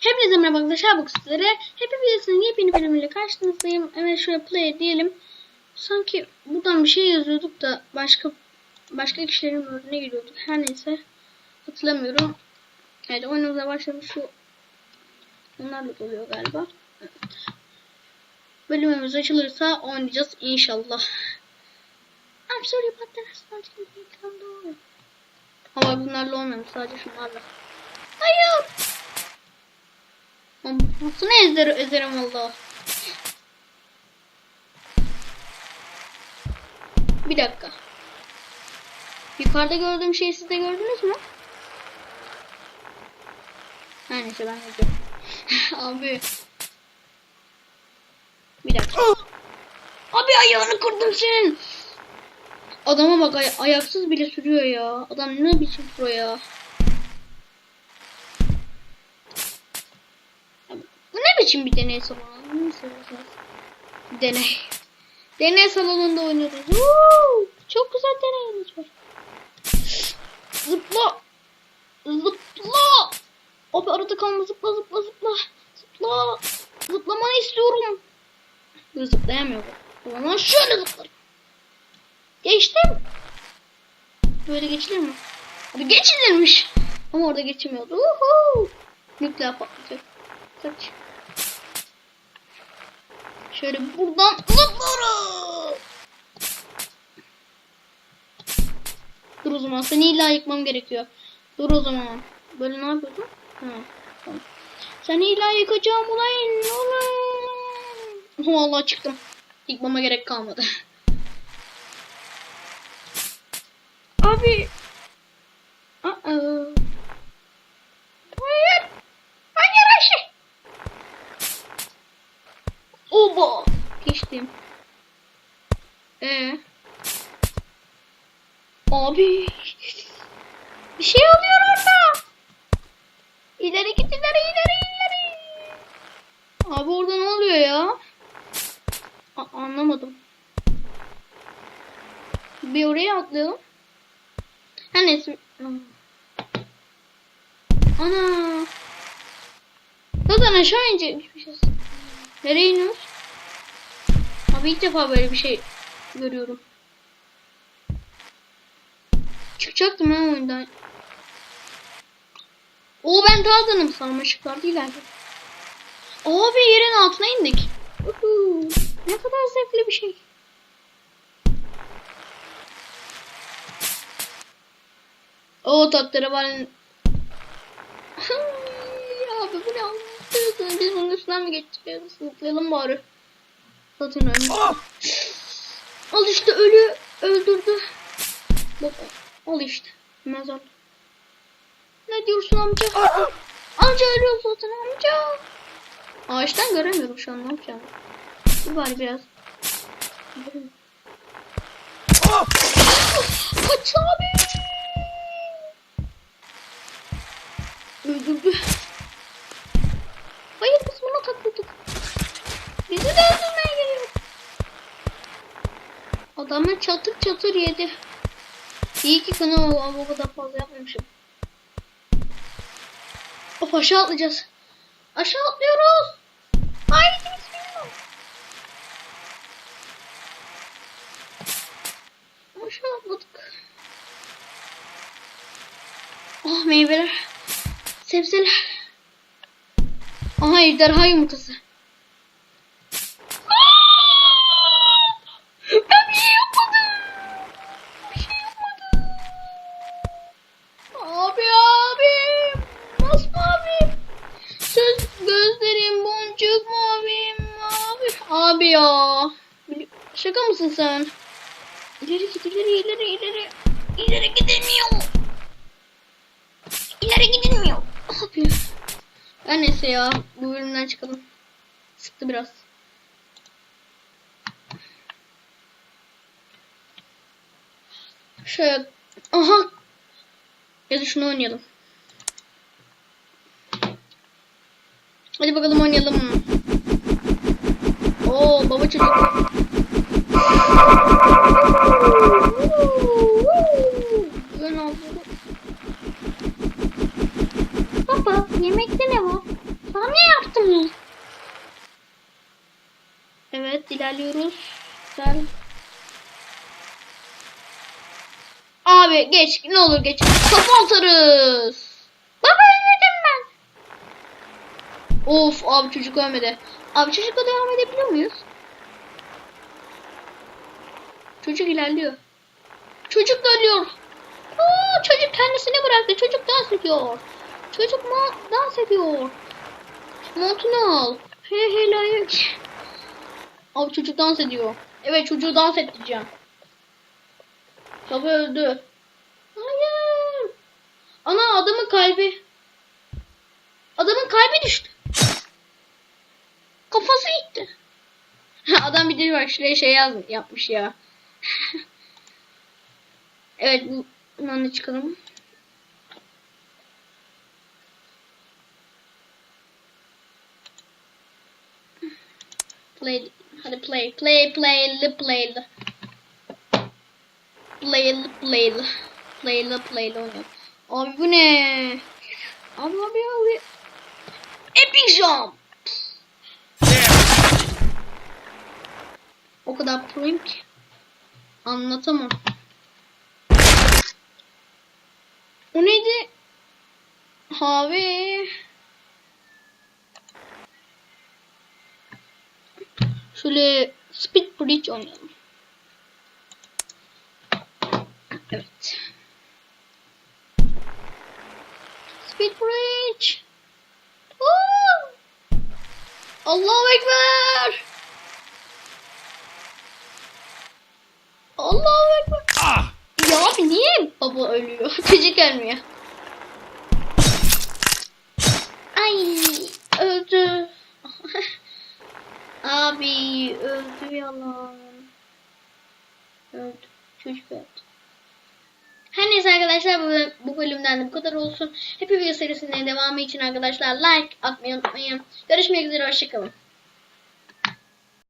Hepinize merhaba arkadaşlar bu sizlere. Wheels'ın yepyeni bölümüyle karşınızdayım. Evet şöyle play diyelim. Sanki buradan bir şey yazıyorduk da başka başka kişilerin önüne giriyorduk. Her neyse hatırlamıyorum. Evet oyunumuza başlamış şu onlarla oluyor galiba. Bölümümüz açılırsa oynayacağız inşallah. I'm sorry we can do. Ama bunlarla olmuyor sadece şunlarla. Hayır. Nasıl ezer ezerim valla. Bir dakika. Yukarıda gördüğüm şeyi siz de gördünüz mü? Her neyse ben yazıyorum. Abi. Bir dakika. Abi ayağını kırdın sen. Adama bak ay- ayaksız bile sürüyor ya. Adam ne biçim pro ya. Biçim bir deney salonu? Deney. Deney salonunda oynuyoruz. Woo! Çok güzel deneyimiz var. Zıpla. Zıpla. Abi arada kalma zıpla zıpla zıpla. Zıpla. Zıplamanı istiyorum. Dur, Zıplayamıyor bu. O zaman şöyle zıplarım. Geçtim. Böyle geçilir mi? Abi geçilirmiş. Ama orada geçemiyordu. Uhu. Nükleer patlayacak. Kaç. Şöyle buradan zıplarım. Dur o zaman seni illa yıkmam gerekiyor. Dur o zaman. Böyle ne yapıyordun? Ha, tamam. Seni illa yıkacağım ulan. Ulan. Vallahi çıktım. Yıkmama gerek kalmadı. Abi. Aa. Hayır. Hayır Ayşe. Oba. Geçtim. Ee. Abi. Bir şey oluyor orada. İleri git ileri ileri ileri. Abi orada ne oluyor ya? A- anlamadım. Bir oraya atlayalım. Her neyse. Ana. Zaten aşağı inecekmişiz. Nereye iniyoruz? Abi ilk defa böyle bir şey görüyorum. Çıkacaktım ha oyundan. O ben Tarzan'ım sarmaşıklar değil abi. Abi yerin altına indik. Uhu, ne kadar zevkli bir şey. O tatlıları var. Ay, abi bu ne anlatıyorsun? Biz bunun üstünden mi geçeceğiz? Zıplayalım bari. Zaten ölmüş. Al işte ölü öldürdü. Bak al işte. Mezar. Ne diyorsun amca? Amca ölüyor zaten amca. Ağaçtan göremiyorum şu an ne yapacağım. Dur bari biraz. Kaç abi. Öldürdü. Adamı çatır çatır yedi. İyi ki kanal o kadar fazla yapmamışım. Of aşağı atlayacağız. Aşağı atlıyoruz. Haydi bismillah. Aşağı atladık. Oh meyveler. Sebzeler. Aha ejderha yumurtası. Ben bir şey yapmadım. Bir şey yapmadım. Abi abi. Masmavi. Söz gözlerim boncuk mavim abi. Abi ya. Şaka mısın sen? İleri git ileri ileri ileri. İleri gidilmiyor. İleri gidilmiyor. Abi. Her neyse ya. Bu bölümden çıkalım. Sıktı biraz. Şöyle. Aha. Ya da şunu oynayalım. kaçır. Lan. Baba yemekte ne var? Sana ne yaptınız? Evet ilerliyoruz. Sen Abi geç ne olur geç. Kapı atarız. Baba ölmedim ben. Of abi çocuk ölmedi. Abi çocukla devam edebiliyor muyuz? Çocuk ilerliyor. Çocuk da. Aa, çocuk kendisini bıraktı. Çocuk dans ediyor. Çocuk ma dans ediyor. Montunu al. He he layık. Abi çocuk dans ediyor. Evet çocuğu dans ettireceğim. Baba öldü. Hayır. Ana adamın kalbi. Adamın kalbi düştü. Kafası gitti. Adam bir de bak şey yazmış, yapmış ya. evet bu bundan da çıkalım. Play. Hadi play. Play play play. Play play. Play play li oynuyor. Abi bu ne? Abi abi abi. Epic jump. O kadar proyum ki. Anlatamam. O neydi? Abi. Şöyle Speed Bridge oynayalım. Evet. Speed Bridge. Woo! Allahu Ekber. Allahu Ekber. Ah! Ya abi niye baba ölüyor? Çocuk ölmüyor. Ay öldü. abi öldü yalan. Öldü. Çocuk öldü. Her neyse arkadaşlar bu, bu bölümden de bu kadar olsun. Happy Wheel serisinin devamı için arkadaşlar like atmayı unutmayın. Görüşmek üzere hoşçakalın.